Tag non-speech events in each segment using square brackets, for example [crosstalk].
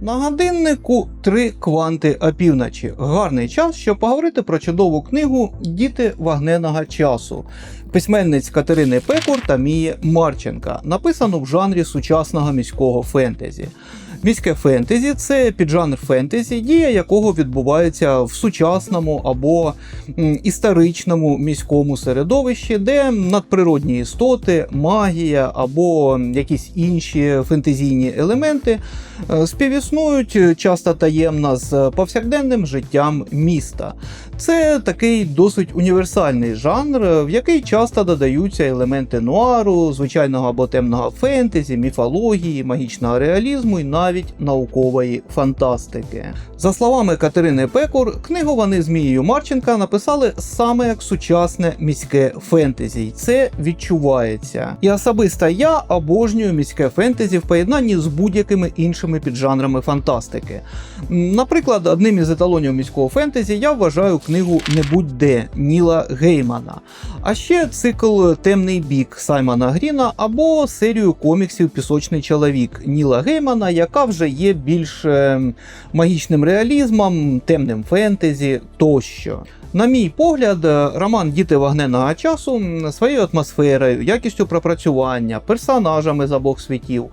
На годиннику три кванти опівночі. Гарний час, щоб поговорити про чудову книгу Діти вагненого часу письменниць Катерини Пекур та Мії Марченка, написану в жанрі сучасного міського фентезі. Міське фентезі це піджанр фентезі, дія якого відбувається в сучасному або історичному міському середовищі, де надприродні істоти, магія або якісь інші фентезійні елементи е, співіснують часто таємно з повсякденним життям міста. Це такий досить універсальний жанр, в який часто додаються елементи нуару, звичайного або темного фентезі, міфології, магічного реалізму і навіть наукової фантастики. За словами Катерини Пекур, книгу вони з Мією Марченка написали саме як сучасне міське фентезі, і це відчувається. І особисто я обожнюю міське фентезі в поєднанні з будь-якими іншими піджанрами фантастики. Наприклад, одним із еталонів міського фентезі я вважаю книгу Не будь-де Ніла Геймана, а ще цикл Темний бік Саймона Гріна або серію коміксів Пісочний чоловік Ніла Геймана, яка вже є більш е, магічним реалізмом, темним фентезі тощо. На мій погляд, е, роман Діти вогненного часу своєю атмосферою, якістю пропрацювання, персонажами з обох світів,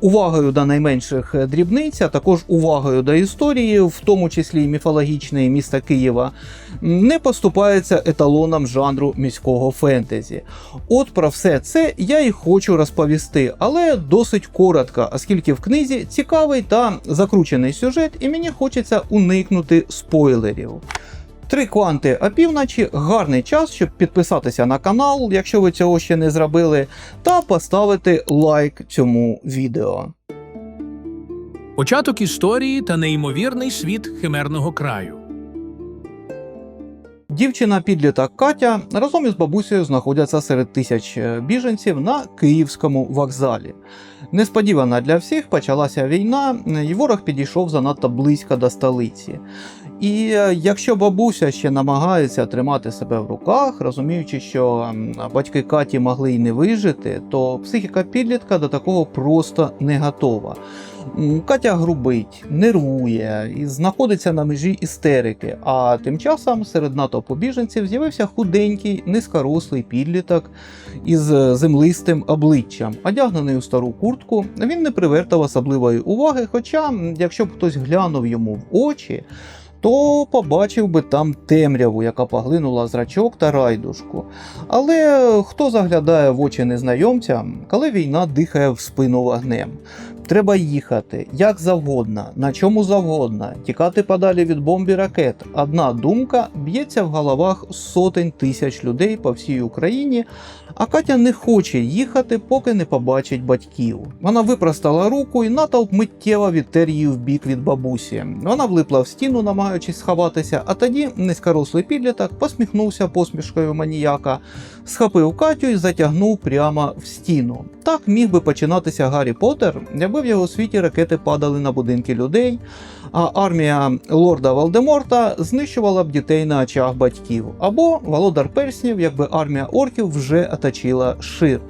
увагою до найменших е, дрібниць, а також увагою до історії, в тому числі й міфологічної міста Києва, не поступається еталоном жанру міського фентезі. От про все це я і хочу розповісти, але досить коротко, оскільки в книзі цікавий та закручений сюжет, і мені хочеться уникнути спойлерів. Три кванти опівночі гарний час, щоб підписатися на канал, якщо ви цього ще не зробили, та поставити лайк цьому відео. Початок історії та неймовірний світ химерного краю. Дівчина підліток Катя разом із бабусею знаходяться серед тисяч е, біженців на київському вокзалі. Несподівано для всіх почалася війна, і ворог підійшов занадто близько до столиці. І е, якщо бабуся ще намагається тримати себе в руках, розуміючи, що батьки Каті могли й не вижити, то психіка підлітка до такого просто не готова. Катя грубить, нервує і знаходиться на межі істерики. А тим часом серед натовпу біженців з'явився худенький, низькорослий підліток із землистим обличчям, одягнений у стару куртку. Він не привертав особливої уваги, хоча, якщо б хтось глянув йому в очі, то побачив би там темряву, яка поглинула зрачок та райдушку. Але хто заглядає в очі незнайомцям, коли війна дихає в спину вогнем? Треба їхати як завгодно, на чому завгодно, тікати подалі від бомб і ракет. Одна думка б'ється в головах сотень тисяч людей по всій Україні, а Катя не хоче їхати, поки не побачить батьків. Вона випростала руку, і натовп миттєво відтер її в бік від бабусі. Вона влипла в стіну, намагаючись сховатися, а тоді низькорослий підліток посміхнувся посмішкою маніяка, схопив Катю і затягнув прямо в стіну. Так міг би починатися Гаррі Поттер, якби в його світі ракети падали на будинки людей, а армія лорда Волдеморта знищувала б дітей на очах батьків, або Володар Перснів, якби армія орків вже оточила шир.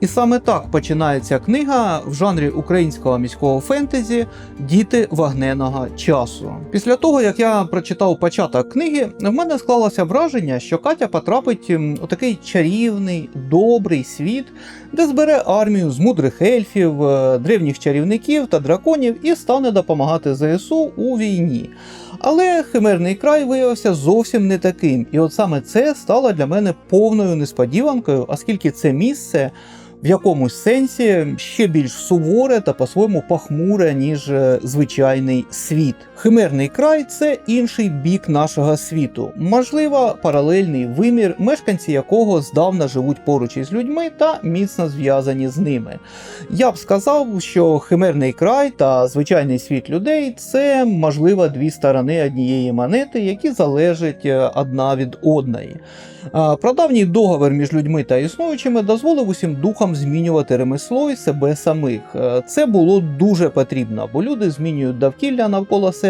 І саме так починається книга в жанрі українського міського фентезі Діти вогненого часу. Після того, як я прочитав початок книги, в мене склалося враження, що Катя потрапить у такий чарівний, добрий світ, де збере армію з мудрих ельфів, е, древніх чарівників та драконів і стане допомагати ЗСУ у війні. Але химерний край виявився зовсім не таким, і от саме це стало для мене повною несподіванкою, оскільки це місце в якомусь сенсі ще більш суворе та по-своєму похмуре, ніж е, звичайний світ. Химерний край це інший бік нашого світу, можливо, паралельний вимір, мешканці якого здавна живуть поруч із людьми та міцно зв'язані з ними. Я б сказав, що химерний край та звичайний світ людей це можливо дві сторони однієї монети, які залежать е, одна від одної. А, Прадавній договір між людьми та існуючими дозволив усім духам змінювати ремесло і себе самих. Е, Це було дуже потрібно, бо люди змінюють довкілля навколо себе,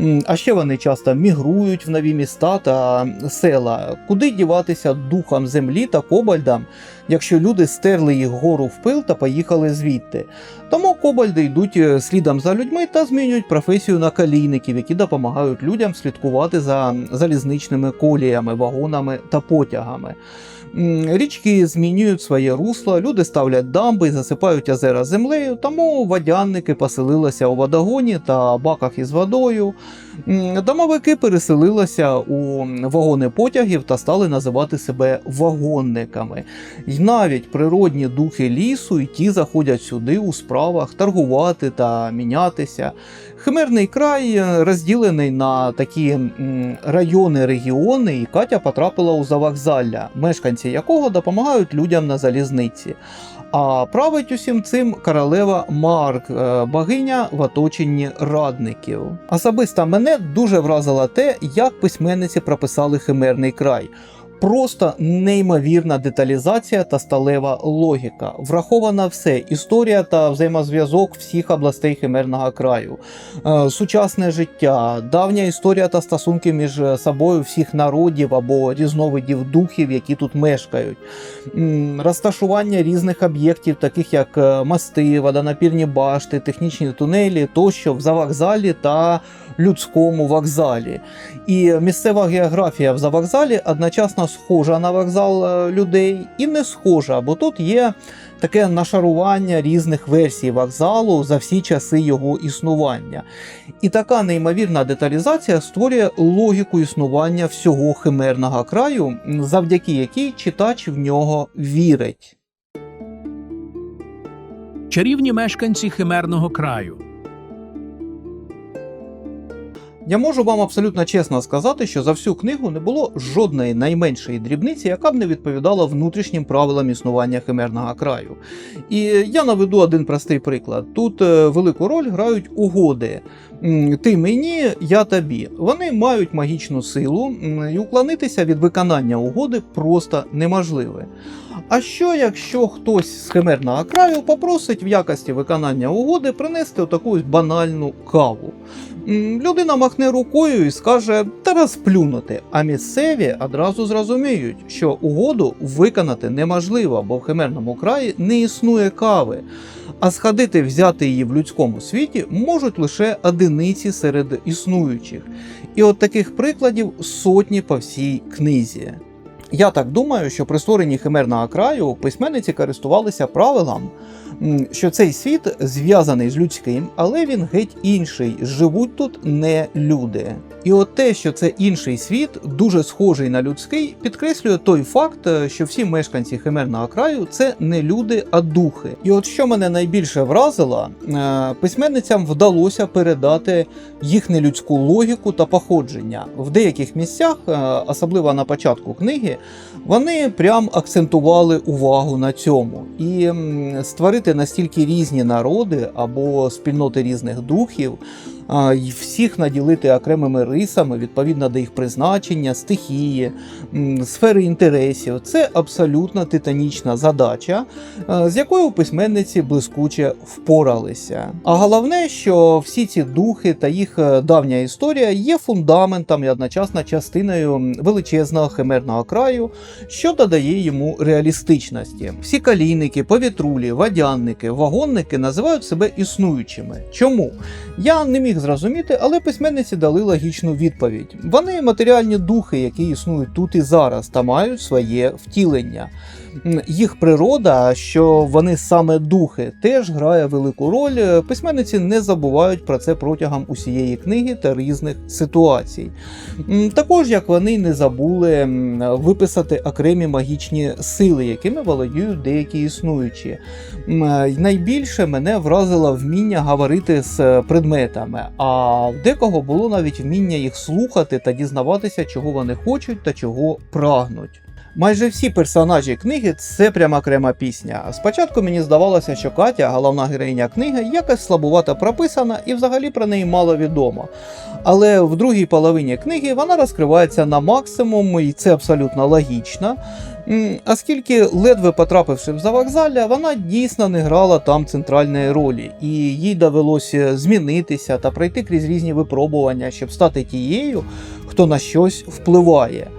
м, а ще вони часто мігрують в нові міста та села. Куди діватися духам землі та кобальдам, якщо люди стерли їх гору в пил та поїхали звідти? Тому кобальди йдуть е, слідом за людьми та змінюють професію на калійників, які допомагають людям слідкувати за залізничними коліями, вагонами та потягами. Річки змінюють своє русло, люди ставлять дамби засипають озера землею, тому водянники поселилися у водогоні та баках із водою. Домовики переселилися у вагони потягів та стали називати себе вагонниками. І навіть природні духи лісу і ті заходять сюди у справах торгувати та мінятися. Химерний край е, розділений на такі райони, регіони, і Катя потрапила у завокзалля, мешканці якого допомагають людям на залізниці. А править усім цим королева Марк, е, богиня в оточенні радників. Особисто мене дуже вразило те, як письменниці прописали химерний край. Просто неймовірна деталізація та сталева логіка. Враховано все: історія та взаємозв'язок всіх областей химерного краю, е, сучасне життя, давня історія та стосунки між собою всіх народів або різновидів духів, які тут мешкають, розташування різних об'єктів, таких як е, мости, водонапірні башти, технічні тунелі тощо в завокзалі та людському вокзалі. І місцева географія в завокзалі одночасно схожа на вокзал е, людей і не схожа, бо тут є таке нашарування різних версій вокзалу за всі часи його існування. І така неймовірна деталізація створює логіку існування всього химерного краю, завдяки якій читач в нього вірить. Чарівні мешканці химерного краю. Я можу вам абсолютно чесно сказати, що за всю книгу не було жодної найменшої дрібниці, яка б не відповідала внутрішнім правилам існування химерного краю. І я наведу один простий приклад. Тут е, велику роль грають угоди. Ти мені, я тобі. Вони мають магічну силу, і уклонитися від виконання угоди просто неможливо. А що, якщо хтось з химерного краю попросить в якості виконання угоди принести отаку банальну каву? Людина махне рукою і скаже та розплюнути, а місцеві одразу зрозуміють, що угоду виконати неможливо, бо в химерному краї не існує кави. А сходити взяти її в людському світі можуть лише одиниці серед існуючих. І от таких прикладів сотні по всій книзі. Я так думаю, що при створенні химерного краю письменниці користувалися правилом, що цей світ зв'язаний з людським, але він геть інший. Живуть тут не люди. І от те, що це інший світ, дуже схожий на людський, підкреслює той факт, е, що всі мешканці химерного краю це не люди, а духи. І от що мене найбільше вразило, е, письменницям вдалося передати їх нелюдську логіку та походження. В деяких місцях, е, особливо на початку книги, вони прям акцентували увагу на цьому. І створити настільки різні народи або спільноти різних духів, всіх наділити окремими рисами відповідно до їх призначення, стихії, сфери інтересів. Це абсолютно титанічна задача, е, з якою письменниці блискуче впоралися. А головне, що всі ці духи та їх е, давня історія є фундаментом і одночасно частиною величезного химерного краю, що додає йому реалістичності. Всі калійники, повітрулі, водянники, вагонники називають себе існуючими. Чому? Я не міг зрозуміти, але письменниці дали логічну відповідь. Вони матеріальні духи, які існують тут і зараз, та мають своє втілення. Їх природа, що вони саме духи, теж грає велику роль. Письменниці не забувають про це протягом усієї книги та різних ситуацій. Також як вони не забули виписати окремі магічні сили, якими володіють деякі існуючі. Найбільше мене вразило вміння говорити з е, предметами, а в декого було навіть вміння їх слухати та дізнаватися, чого вони хочуть та чого прагнуть. Майже всі персонажі книги це прямо окрема пісня. Спочатку мені здавалося, що Катя, головна героїня книги, якось слабувато прописана і взагалі про неї мало відомо. Але в другій половині книги вона розкривається на максимум, і це абсолютно логічно. Оскільки, ледве потрапивши в завокзалля, вона дійсно не грала там центральної ролі, і їй довелося змінитися та пройти крізь різні випробування, щоб стати тією, хто на щось впливає.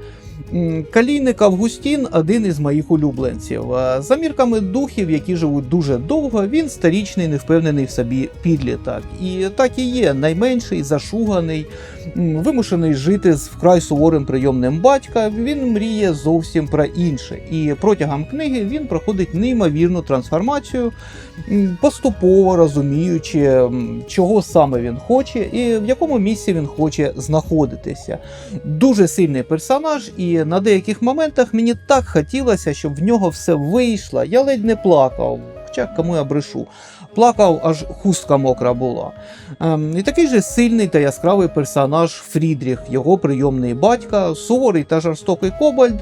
Калійник Августін один із моїх улюбленців. За мірками духів, які живуть дуже довго, він старічний, невпевнений в собі підліток. І так і є найменший, зашуганий, вимушений жити з вкрай суворим прийомним батька. Він мріє зовсім про інше. І протягом книги він проходить неймовірну трансформацію, поступово розуміючи, чого саме він хоче і в якому місці він хоче знаходитися. Дуже сильний персонаж, і на деяких моментах мені так хотілося, щоб в нього все вийшло. Я ледь не плакав, хоча кому я брешу. Плакав, аж хустка мокра була. Ем, і такий же сильний та яскравий персонаж Фрідріх, його прийомний батька, суворий та жорстокий Кобальд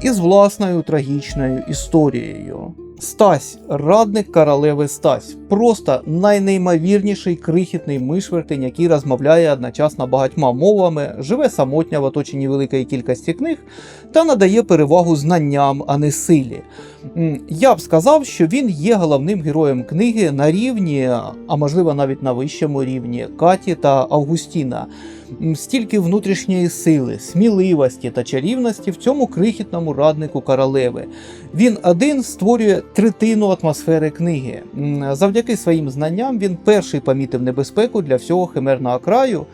із власною трагічною історією. Стась, радник королеви Стась, просто найнеймовірніший крихітний мишвертень, який розмовляє одночасно багатьма мовами, живе самотня в оточенні великої кількості книг та надає перевагу знанням, а не силі. Я б сказав, що він є головним героєм книги на рівні, а можливо навіть на вищому рівні Каті та Августіна. Стільки внутрішньої сили, сміливості та чарівності в цьому крихітному раднику королеви. Він один створює третину атмосфери книги. Завдяки своїм знанням він перший помітив небезпеку для всього химерного краю.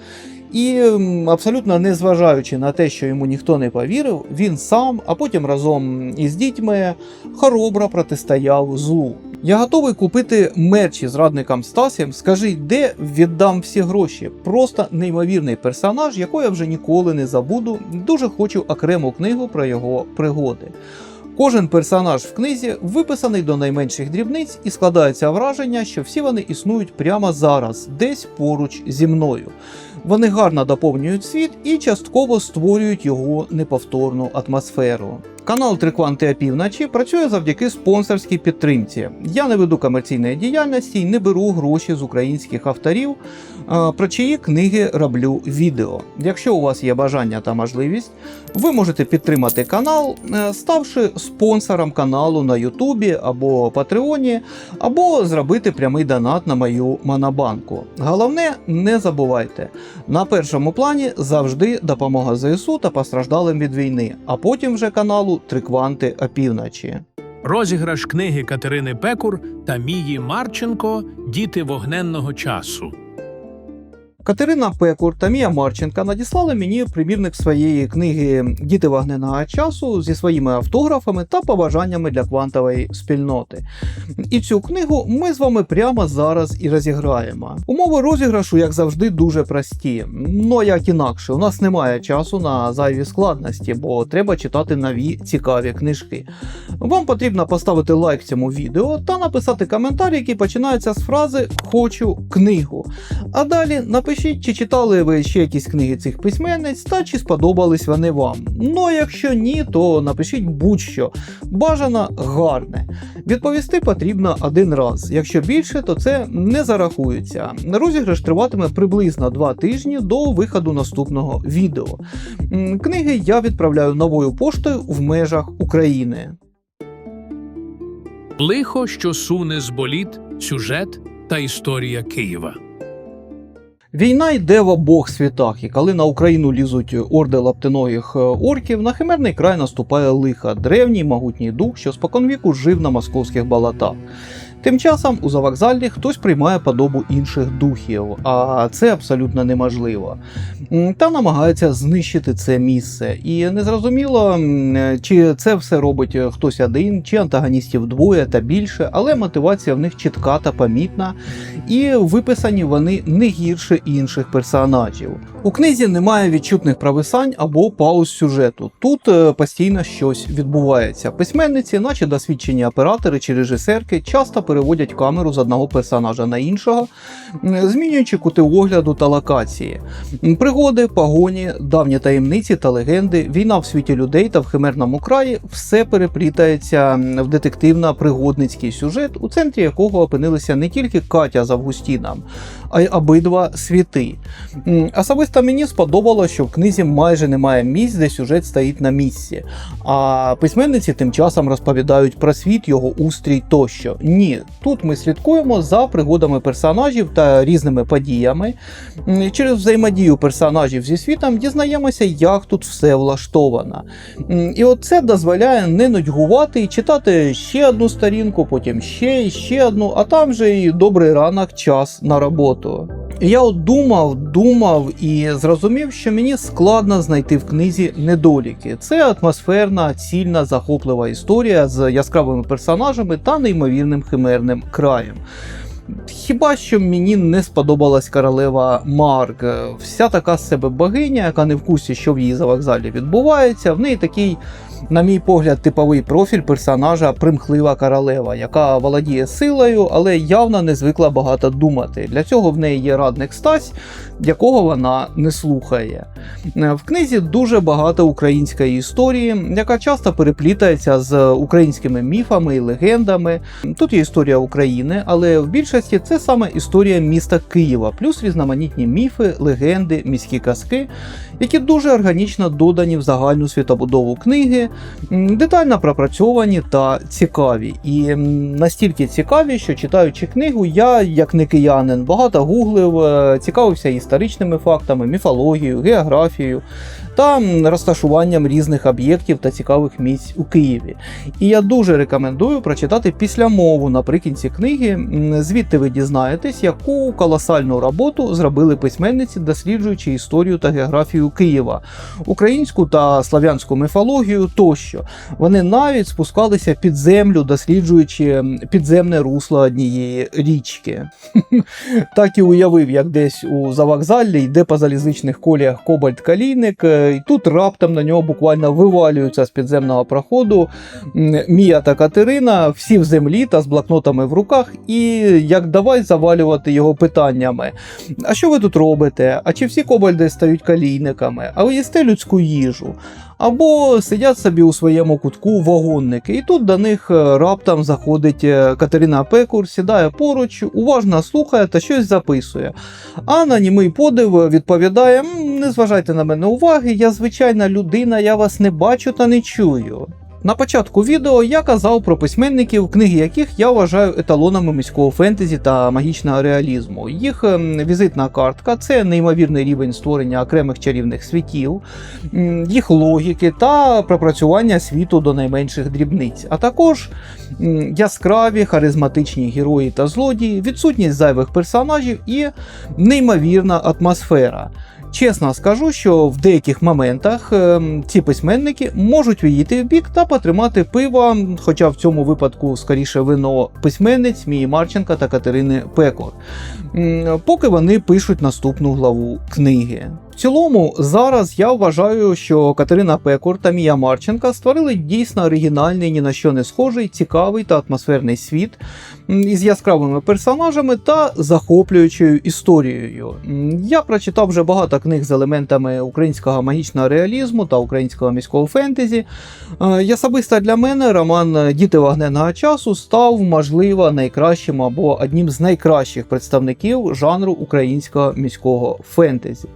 І абсолютно незважаючи на те, що йому ніхто не повірив, він сам, а потім разом із дітьми хоробро протистояв злу. Я готовий купити мерчі з радником Стасем. Скажи, де віддам всі гроші? Просто неймовірний персонаж, якого я вже ніколи не забуду. Дуже хочу окрему книгу про його пригоди. Кожен персонаж в книзі виписаний до найменших дрібниць і складається враження, що всі вони існують прямо зараз, десь поруч зі мною. Вони гарно доповнюють світ і частково створюють його неповторну атмосферу. Канал Трикванти опівночі працює завдяки спонсорській підтримці. Я не веду комерційної діяльності і не беру гроші з українських авторів, про чиї книги роблю відео. Якщо у вас є бажання та можливість, ви можете підтримати канал, е, ставши спонсором каналу на Ютубі або Патреоні, або зробити прямий донат на мою монобанку. Головне, не забувайте, на першому плані завжди допомога ЗСУ та постраждалим від війни, а потім вже каналу Трикванти опівночі. Розіграш книги Катерини Пекур та Мії Марченко Діти вогненного часу. Катерина Пекур та Мія Марченка надіслали мені примірник своєї книги Діти вогненого часу зі своїми автографами та побажаннями для квантової спільноти. І цю книгу ми з вами прямо зараз і розіграємо. Умови розіграшу, як завжди, дуже прості. Ну як інакше, у нас немає часу на зайві складності, бо треба читати нові цікаві книжки. Вам потрібно поставити лайк цьому відео та написати коментар, який починається з фрази Хочу книгу. А далі напишіть, чи читали ви ще якісь книги цих письменниць та чи сподобались вони вам. Ну а якщо ні, то напишіть будь-що. Бажано гарне. Відповісти потрібно один раз. Якщо більше, то це не зарахується. Розіграш триватиме приблизно 2 тижні до виходу наступного відео. Книги я відправляю новою поштою в межах України. Лихо, що суне з боліт, сюжет та історія Києва. Війна йде в обох світах, і коли на Україну лізуть орди лаптиногих е, орків, на химерний край наступає лиха, древній могутній дух, що споконвіку жив на московських болотах. Тим часом у завокзалі хтось приймає подобу інших духів, а це абсолютно неможливо. Та намагається знищити це місце. І незрозуміло, чи це все робить хтось один, чи антагоністів двоє та більше, але мотивація в них чітка та помітна, і виписані вони не гірше інших персонажів. У книзі немає відчутних провисань або пауз сюжету. Тут е, постійно щось відбувається. Письменниці, наче досвідчені оператори чи режисерки, часто переводять камеру з одного персонажа на іншого, змінюючи кути огляду та локації. Пригоди, погоні, давні таємниці та легенди, війна в світі людей та в химерному краї все переплітається в детективно-пригодницький сюжет, у центрі якого опинилися не тільки Катя з Августіном, а й обидва світи. Особисто мені сподобалося, що в книзі майже немає місць, де сюжет стоїть на місці. А письменниці тим часом розповідають про світ, його устрій тощо. Ні, тут ми слідкуємо за пригодами персонажів та різними подіями. Через взаємодію персонажів зі світом дізнаємося, як тут все влаштовано. І от це дозволяє не нудьгувати і читати ще одну сторінку, потім ще і ще одну, а там же і добрий ранок, час на роботу. Я от думав, думав і зрозумів, що мені складно знайти в книзі недоліки. Це атмосферна, цільна, захоплива історія з яскравими персонажами та неймовірним химерним краєм. Хіба що мені не сподобалась королева Марк. Вся така з себе богиня, яка не в курсі, що в її за вокзалі відбувається. В неї такий, на мій погляд, типовий профіль персонажа примхлива королева, яка володіє силою, але явно не звикла багато думати. Для цього в неї є радник Стась, якого вона не слухає. Е, В книзі дуже багато української історії, яка часто переплітається з українськими міфами і легендами. Тут є історія України, але в більшості це саме історія міста Києва, плюс різноманітні міфи, легенди, міські казки, які дуже органічно додані в загальну світобудову книги, детально пропрацьовані та цікаві. І настільки цікаві, що читаючи книгу, я, як не киянин, багато гуглив, е, цікавився історичними фактами, міфологією, географією та розташуванням різних об'єктів та цікавих місць у Києві. І я дуже рекомендую прочитати післямову наприкінці книги. Звідти ви дізнаєтесь, яку колосальну роботу зробили письменниці, досліджуючи історію та географію Києва, українську та слав'янську міфологію тощо. Вони навіть спускалися під землю, досліджуючи підземне русло однієї річки. [laughs] Так і уявив, як десь у завокзалі йде по залізничних коліях кобальт калійник, е, і тут раптом на нього буквально вивалюються з підземного проходу Мія та Катерина, всі в землі та з блокнотами в руках, і як давай завалювати його питаннями. А що ви тут робите? А чи всі кобальди стають калійниками? А ви їсте людську їжу? Або сидять собі у своєму кутку вагонники, і тут до них е, раптом заходить е, Катерина Пекур, сідає поруч, уважно слухає та щось записує. А на німий подив відповідає: Не зважайте на мене уваги, я звичайна людина, я вас не бачу та не чую. На початку відео я казав про письменників, книги яких я вважаю еталонами міського фентезі та магічного реалізму. Їх ем, візитна картка це неймовірний рівень створення окремих чарівних світів, їх логіки та пропрацювання світу до найменших дрібниць, а також яскраві харизматичні герої та злодії, відсутність зайвих персонажів і неймовірна атмосфера. Чесно скажу, що в деяких моментах ем, ці письменники можуть відійти в бік та потримати пиво, хоча в цьому випадку скоріше вино письменниць Мії Марченка та Катерини Пекор, поки вони пишуть наступну главу книги. В цілому, зараз я вважаю, що Катерина Пекор та Мія Марченка створили дійсно оригінальний, ні на що не схожий, цікавий та атмосферний світ із яскравими персонажами та захоплюючою історією. Я прочитав вже багато книг з елементами українського магічного реалізму та українського міського фентезі. Е, І особисто для мене роман Діти вогненного часу став, можливо, найкращим або одним з найкращих представників жанру українського міського фентезі.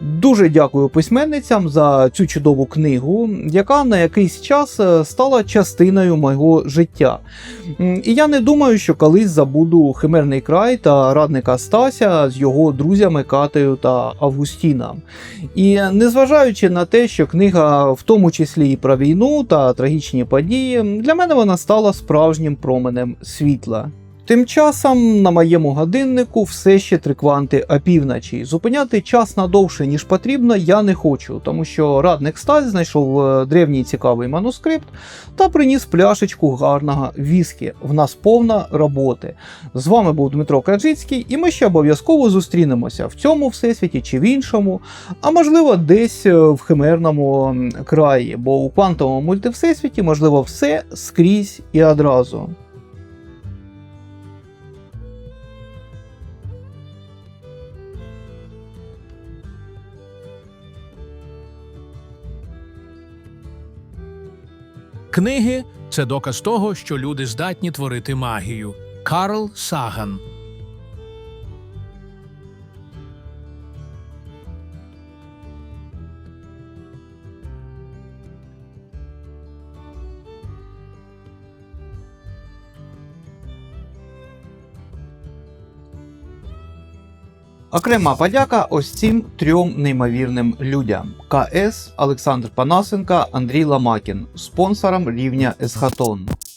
Дуже дякую письменницям за цю чудову книгу, яка на якийсь час е, стала частиною мого життя. І я не думаю, що колись забуду Химерний край та радника Стася з його друзями Катею та Августіном. І незважаючи на те, що книга в тому числі і про війну та трагічні події, для мене вона стала справжнім променем світла. Тим часом на моєму годиннику все ще три кванти опівночі. Зупиняти час надовше, ніж потрібно, я не хочу, тому що радник Сталь знайшов е, древній цікавий манускрипт та приніс пляшечку гарного віскі. В нас повна роботи. З вами був Дмитро Каджицький, і ми ще обов'язково зустрінемося в цьому всесвіті чи в іншому, а можливо, десь е, в химерному краї, бо у квантовому мультивсесвіті можливо все скрізь і одразу. Книги це доказ того, що люди здатні творити магію. Карл Саган. Окрема подяка ось цим трьом неймовірним людям: КС Олександр Панасенко, Андрій Ламакін, спонсорам рівня Есхатон.